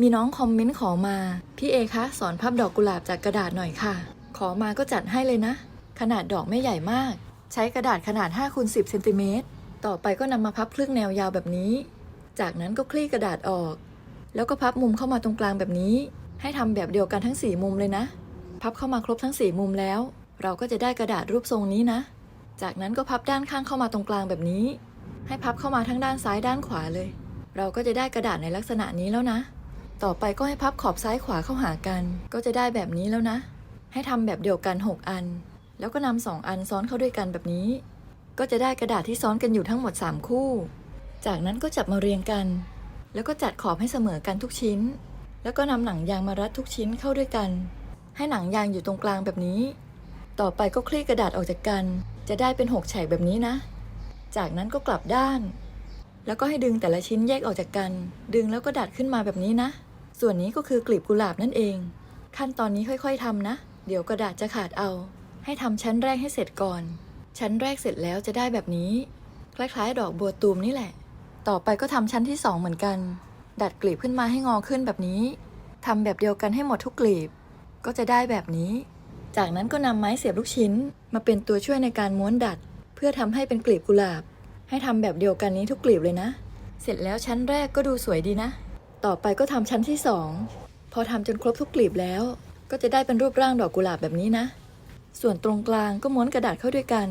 มีน้องคอมเมนต์ขอมา พี่เอคะสอนพับดอกกุหลาบจากกระดาษหน่อยค่ะ ขอมาก็จัดให้เลยนะ ขนาดดอกไม่ใหญ่มาก ใช้กระดาษขนาด5คูณ10เซนติเมตรต่อไปก็นำมาพับครึ่งแนวยาวแบบนี้ จากนั้นก็คลี่กระดาษออก แล้วก็พับมุมเข้ามาตรงกลางแบบนี้ ให้ทำแบบเดียวกันทั้ง 4 มุมเลยนะ พับเข้ามาครบทั้ง 4 มุมแล้ว เราก็จะได้กระดาษรูปทรงนี้นะ จากนั้นก็พับด้านข้างเข้ามาตรงกลางแบบนี้ ให้พับเข้ามาทั้งด้านซ้ายด้านขวาเลย เราก็จะได้กระดาษในลักษณะนี้แล้วนะ ต่อไปก็ให้พับขอบซ้ายขวาเข้าหากัน ก็จะได้แบบนี้แล้วนะ ให้ทำแบบเดียวกัน 6 อัน แล้วก็นำสองอันซ้อนเข้าด้วยกันแบบนี้ ก็จะได้กระดาษที่ซ้อนกันอยู่ทั้งหมด 3 คู่ จากนั้นก็จับมาเรียงกัน แล้วก็จัดขอบให้เสมอกันทุกชิ้น แล้วก็นำหนังยางมารัดทุกชิ้นเข้าด้วยกัน ให้หนังยางอยู่ตรงกลางแบบนี้ ต่อไปก็คลี่กระดาษออกจากกัน จะได้เป็นหกแฉกแบบนี้นะ จากนั้นก็กลับด้านแล้วก็ให้ดึงแต่ละชิ้นแยกออกจากกัน ดึงแล้วก็ดัดขึ้นมาแบบนี้นะ ส่วนนี้ก็คือกลีบกุหลาบนั่นเอง ขั้นตอนนี้ค่อยๆทำนะ เดี๋ยวกระดาษจะขาดเอา ให้ทำชั้นแรกให้เสร็จก่อน ชั้นแรกเสร็จแล้วจะได้แบบนี้ คล้ายๆ ดอกบัวตูมนี่แหละ ต่อไปก็ทำชั้นที่สองเหมือนกัน ดัดกลีบขึ้นมาให้งอขึ้นแบบนี้ทำแบบเดียวกันให้หมดทุกกลีบ ก็จะได้แบบนี้ จากนั้นก็นำไม้เสียบลูกชิ้น มาเป็นตัวช่วยในการม้วนดัด เพื่อทำให้เป็นกลีบกุหลาบ ให้ทำแบบเดียวกันนี้ทุกกลีบเลยนะ เสร็จแล้วชั้นแรกก็ดูสวยดีนะ ต่อไปก็ทำชั้นที่สอง พอทำจนครบทุกกลีบแล้ว ก็จะได้เป็นรูปร่างดอกกุหลาบแบบนี้นะ ส่วนตรงกลางก็ม้วนกระดาษเข้าด้วยกัน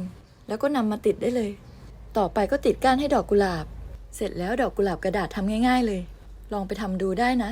แล้วก็นำมาติดได้เลย ต่อไปก็ติดก้านให้ดอกกุหลาบ เสร็จแล้วดอกกุหลาบกระดาษทำง่าย ๆ เลย ลองไปทำดูได้นะ